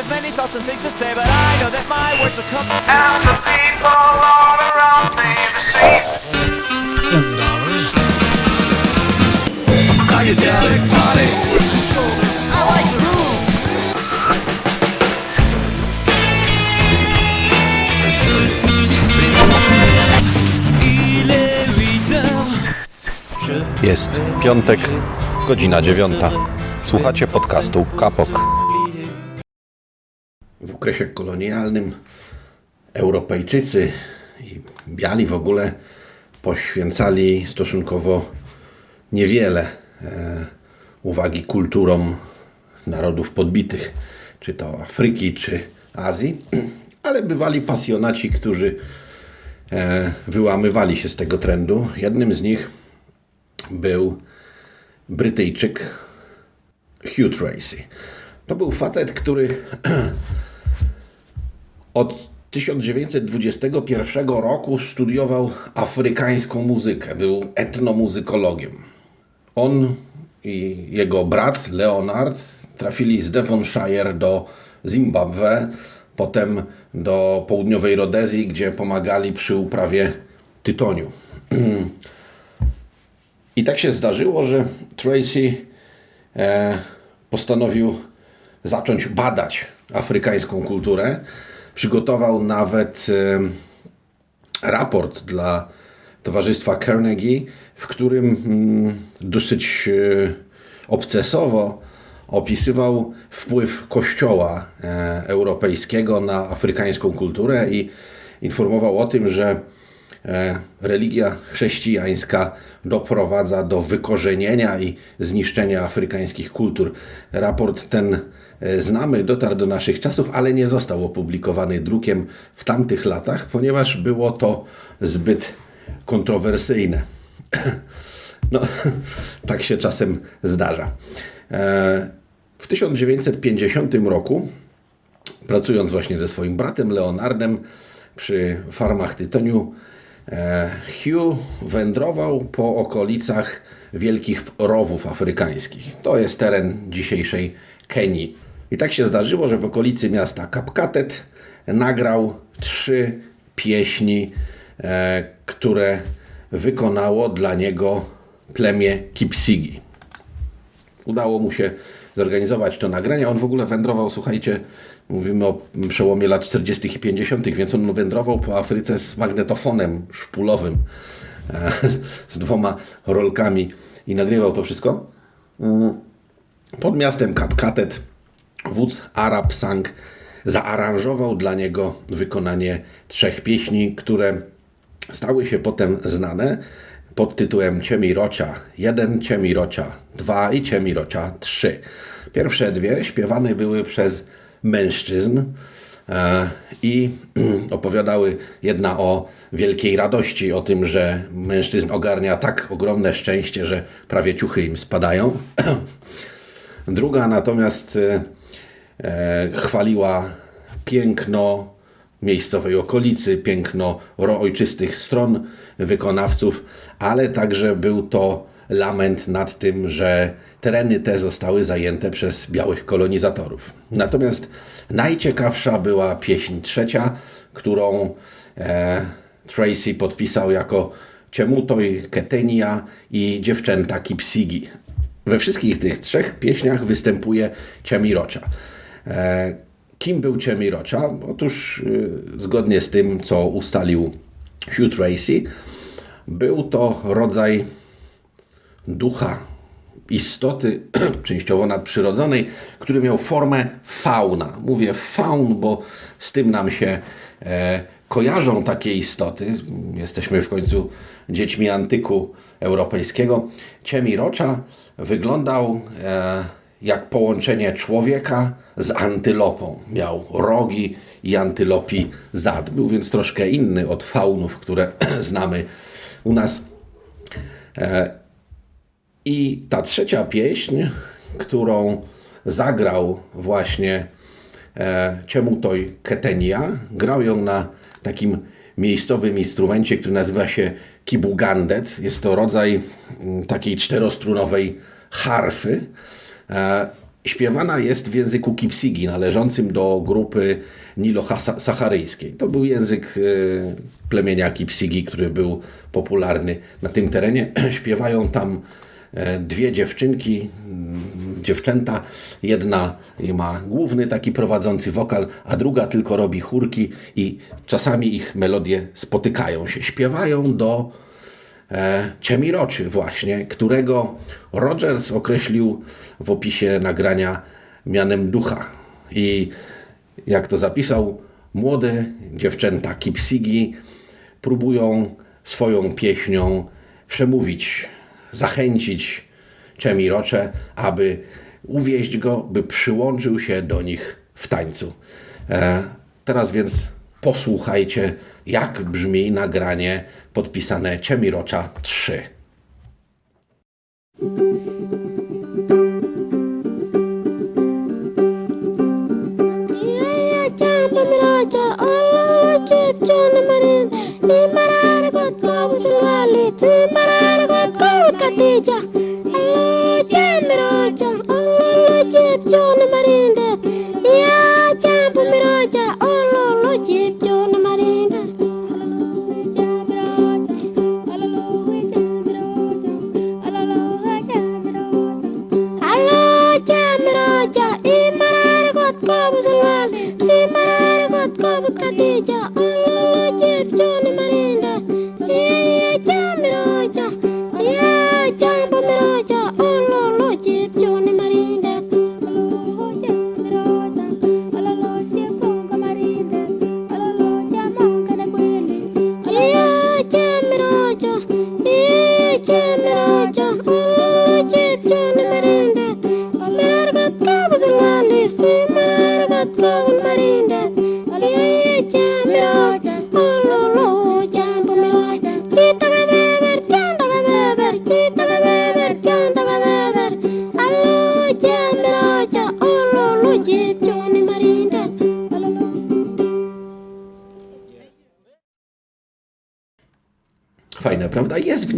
have many thoughts and things to say, but I know that my words will come. And the people all around me to see. Psychedelic party. I like groove. Il est 8 heures. Jest piątek, godzina dziewiąta. Słuchacie podcastu Kapok. W okresie kolonialnym Europejczycy i biali w ogóle poświęcali stosunkowo niewiele e, uwagi kulturom narodów podbitych, czy to Afryki, czy Azji, ale bywali pasjonaci, którzy e, wyłamywali się z tego trendu. Jednym z nich był Brytyjczyk Hugh Tracy. To był facet, który od 1921 roku studiował afrykańską muzykę. Był etnomuzykologiem. On i jego brat Leonard trafili z Devonshire do Zimbabwe, potem do południowej Rodezji, gdzie pomagali przy uprawie tytoniu. I tak się zdarzyło, że Tracy e, postanowił zacząć badać afrykańską kulturę. Przygotował nawet raport dla Towarzystwa Carnegie, w którym mm, dosyć e, obcesowo opisywał wpływ Kościoła e, europejskiego na afrykańską kulturę i informował o tym, że religia chrześcijańska doprowadza do wykorzenienia i zniszczenia afrykańskich kultur. Raport ten e, znamy, dotarł do naszych czasów, ale nie został opublikowany drukiem w tamtych latach, ponieważ było to zbyt kontrowersyjne. No, tak się czasem zdarza. E, W 1950 roku pracując właśnie ze swoim bratem Leonardem przy farmach tytoniu, e, Hugh wędrował po okolicach wielkich rowów afrykańskich. To jest teren dzisiejszej Kenii. I tak się zdarzyło, że w okolicy miasta Kapkatet nagrał trzy pieśni, e, które wykonało dla niego plemię Kipsigi udało mu się zorganizować to nagranie. On w ogóle wędrował, słuchajcie, mówimy o przełomie lat 40. i 50., więc on wędrował po Afryce z magnetofonem szpulowym, e, z dwoma rolkami i nagrywał to wszystko. Mm. Pod miastem Kapkatet wódz Arab Sang zaaranżował dla niego wykonanie trzech pieśni, które stały się potem znane pod tytułem Ciemirocia 1, Ciemirocia 2 i Ciemirocia 3. Pierwsze dwie śpiewane były przez mężczyzn e, i opowiadały jedna o wielkiej radości, o tym, że mężczyzn ogarnia tak ogromne szczęście, że prawie ciuchy im spadają. Druga natomiast e, e, chwaliła piękno miejscowej okolicy, piękno ojczystych stron wykonawców, ale także był to lament nad tym, że tereny te zostały zajęte przez białych kolonizatorów. Natomiast najciekawsza była pieśń trzecia, którą e, Tracy podpisał jako Ciemutoj Ketenia i dziewczęta Kipsigi. We wszystkich tych trzech pieśniach występuje Ciamirocza. E, kim był Ciamirocza? Otóż y, zgodnie z tym, co ustalił Hugh Tracy, był to rodzaj ducha, istoty częściowo nadprzyrodzonej, który miał formę fauna. Mówię faun, bo z tym nam się e, kojarzą takie istoty. Jesteśmy w końcu dziećmi antyku europejskiego. Ciemirocza wyglądał e, jak połączenie człowieka z antylopą. Miał rogi i antylopi zad. Był więc troszkę inny od faunów, które znamy u nas. E, I ta trzecia pieśń, którą zagrał właśnie e, Ciemutoj Ketenia, grał ją na takim miejscowym instrumencie, który nazywa się kibugandet. Jest to rodzaj mm, takiej czterostrunowej harfy. E, śpiewana jest w języku kipsigi, należącym do grupy nilo-saharyjskiej. To był język y, plemienia kipsigi, który był popularny na tym terenie. Śpiewają tam e, dwie dziewczynki, dziewczęta. Jedna ma główny taki prowadzący wokal, a druga tylko robi chórki i czasami ich melodie spotykają się. Śpiewają do e, Ciemiroczy właśnie, którego Rogers określił w opisie nagrania mianem ducha. I jak to zapisał, młode dziewczęta Kipsigi próbują swoją pieśnią przemówić, zachęcić Ciemirocze, aby uwieść go, by przyłączył się do nich w tańcu. E, teraz więc posłuchajcie, jak brzmi nagranie podpisane Ciemirocza 3. Iya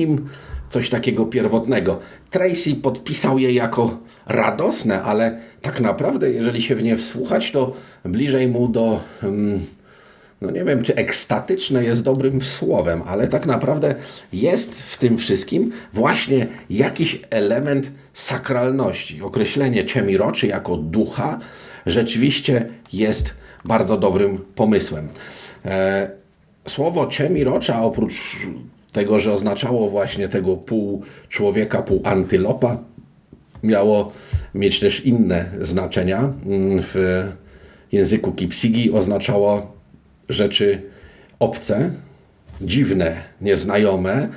nim coś takiego pierwotnego. Tracy podpisał je jako radosne, ale tak naprawdę, jeżeli się w nie wsłuchać, to bliżej mu do. mm, No nie wiem, czy ekstatyczne jest dobrym słowem, ale tak naprawdę jest w tym wszystkim właśnie jakiś element sakralności. Określenie Ciemiroczy jako ducha rzeczywiście jest bardzo dobrym pomysłem. E, Słowo Ciemirocza oprócz tego, że oznaczało właśnie tego pół człowieka, pół antylopa, miało mieć też inne znaczenia. Mm, W języku kipsigi oznaczało rzeczy obce, dziwne, nieznajome.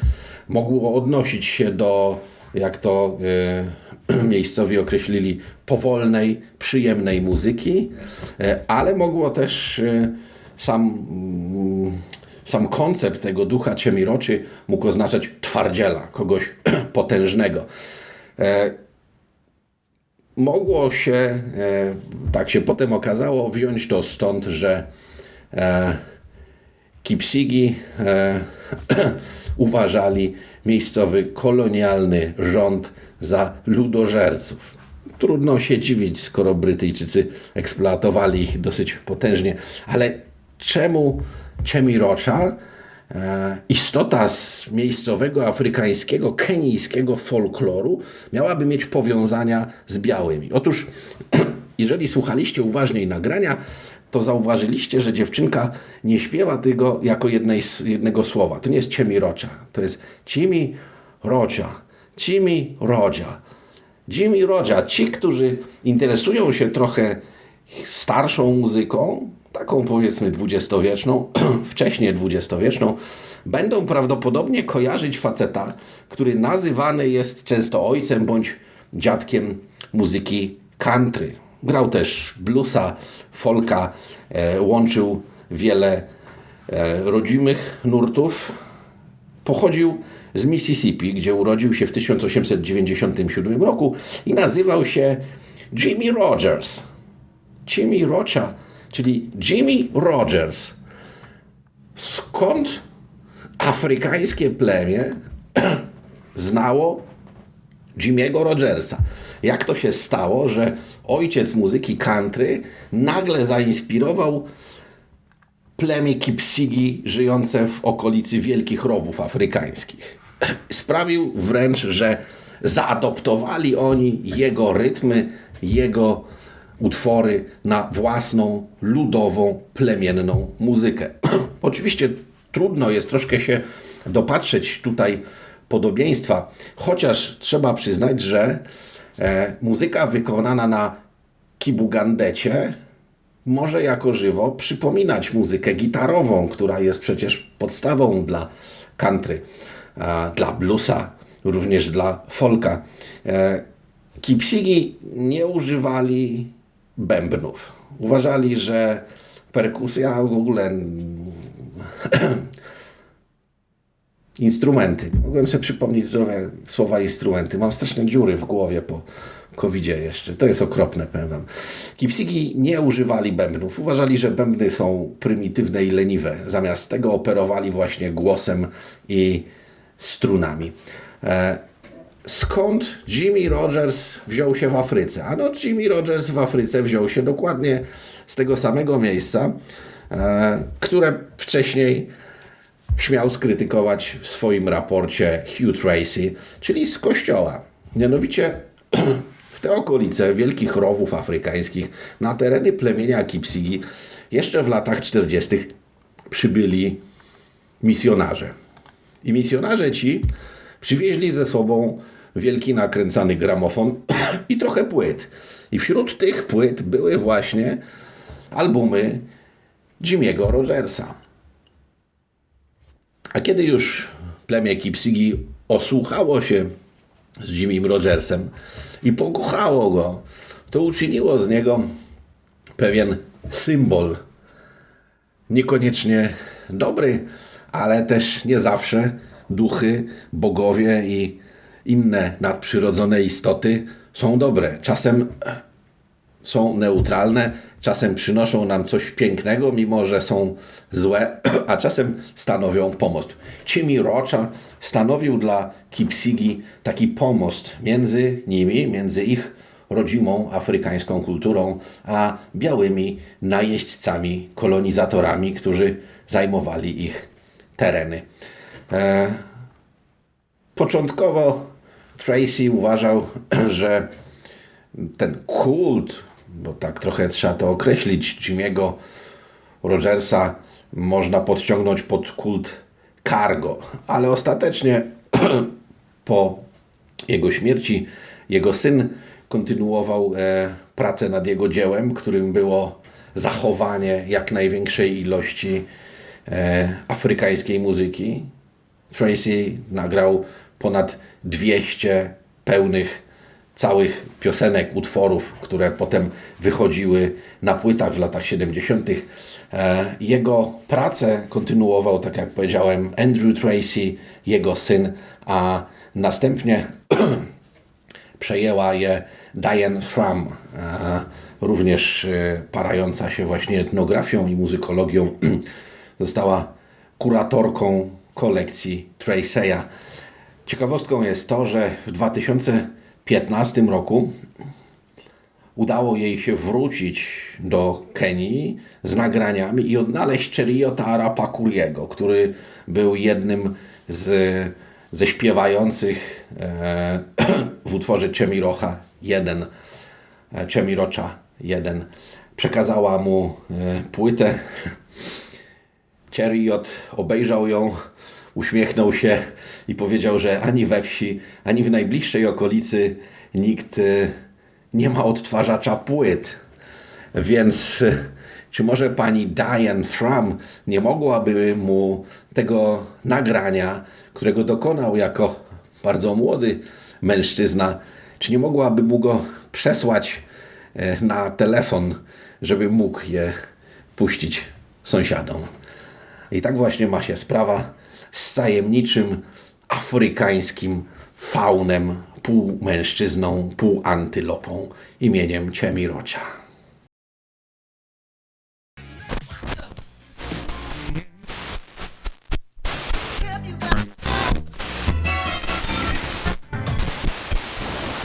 Mogło odnosić się do, jak to y, miejscowi określili, powolnej, przyjemnej muzyki, y, ale mogło też y, sam, mm, sam koncept tego ducha ciemiroczy mógł oznaczać twardziela, kogoś potężnego. E, mogło się, e, tak się potem okazało, wziąć to stąd, że e, Kipsigi uważali miejscowy kolonialny rząd za ludożerców. Trudno się dziwić, skoro Brytyjczycy eksploatowali ich dosyć potężnie, ale czemu Ciemirocza, e, istota z miejscowego afrykańskiego, kenijskiego folkloru, miałaby mieć powiązania z białymi? Otóż, jeżeli słuchaliście uważniej nagrania, to zauważyliście, że dziewczynka nie śpiewa tego jako jednej, jednego słowa. To nie jest Ciemirocza, to jest Cimi Rocia, Cimi Rodzia. Jimmy Rodzia, ci, którzy interesują się trochę starszą muzyką, taką powiedzmy dwudziestowieczną, wcześniej dwudziestowieczną, będą prawdopodobnie kojarzyć faceta, który nazywany jest często ojcem bądź dziadkiem muzyki country. Grał też bluesa, folka, e, łączył wiele e, rodzimych nurtów. Pochodził z Mississippi, gdzie urodził się w 1897 roku i nazywał się Jimmy Rogers. Jimmy Rocha, czyli Jimmy Rogers. Skąd afrykańskie plemię znało Jimmy'ego Rogersa? jak to się stało, że ojciec muzyki country nagle zainspirował plemię Kipsigi żyjące w okolicy wielkich rowów afrykańskich. Sprawił wręcz, że zaadoptowali oni jego rytmy, jego utwory na własną, ludową, plemienną muzykę. Oczywiście trudno jest troszkę się dopatrzeć tutaj podobieństwa, chociaż trzeba przyznać, że e, muzyka wykonana na kibugandecie może jako żywo przypominać muzykę gitarową, która jest przecież podstawą dla country, a, dla bluesa, również dla folka. E, Kipsigi nie używali bębnów. Uważali, że perkusja w ogóle Instrumenty. Mogłem sobie przypomnieć słowa, słowa instrumenty. Mam straszne dziury w głowie po covidzie jeszcze. To jest okropne, powiem wam. Kipsigi nie używali bębnów. Uważali, że bębny są prymitywne i leniwe. Zamiast tego operowali właśnie głosem i strunami. E, skąd Jimmy Rogers wziął się w Afryce? Ano Jimmy Rogers w Afryce wziął się dokładnie z tego samego miejsca, e, które wcześniej śmiał skrytykować w swoim raporcie Hugh Tracy, czyli z kościoła. Mianowicie w te okolice wielkich rowów afrykańskich, na tereny plemienia Kipsigi, jeszcze w latach 40. przybyli misjonarze. I misjonarze ci przywieźli ze sobą wielki nakręcany gramofon i trochę płyt. I wśród tych płyt były właśnie albumy Jimmy'ego Rogersa. A kiedy już plemię Kipsigi osłuchało się z Jimmym Rogersem i pokochało go, to uczyniło z niego pewien symbol. Niekoniecznie dobry, ale też nie zawsze duchy, bogowie i inne nadprzyrodzone istoty są dobre. Czasem są neutralne, czasem przynoszą nam coś pięknego, mimo że są złe, a czasem stanowią pomost. Cimi Rocha stanowił dla Kipsigi taki pomost między nimi, między ich rodzimą afrykańską kulturą, a białymi najeźdźcami, kolonizatorami, którzy zajmowali ich tereny. E, Początkowo Tracy uważał, że ten kult, bo tak trochę trzeba to określić, Jimmy'ego Rogersa można podciągnąć pod kult cargo, ale ostatecznie po jego śmierci jego syn kontynuował e, pracę nad jego dziełem, którym było zachowanie jak największej ilości e, afrykańskiej muzyki. Tracy nagrał ponad 200 pełnych całych piosenek, utworów, które potem wychodziły na płytach w latach 70. E, Jego pracę kontynuował, tak jak powiedziałem, Andrew Tracy, jego syn, a następnie przejęła je Diane Fram, e, również e, parająca się właśnie etnografią i muzykologią. Została kuratorką kolekcji Traceya. Ciekawostką jest to, że w 2015 roku udało jej się wrócić do Kenii z nagraniami i odnaleźć Cheriota Arapakuriego, który był jednym z, ze śpiewających e, w utworze Chemirocha 1, e, Chemirocza 1. Przekazała mu e, płytę. Cheriot obejrzał ją, uśmiechnął się i powiedział, że ani we wsi, ani w najbliższej okolicy nikt e, nie ma odtwarzacza płyt. Więc e, czy może pani Diane Fram nie mogłaby mu tego nagrania, którego dokonał jako bardzo młody mężczyzna, czy nie mogłaby mu go przesłać e, na telefon, żeby mógł je puścić sąsiadom? I tak właśnie ma się sprawa z tajemniczym afrykańskim faunem, pół mężczyzną, pół antylopą imieniem Ciemirocia.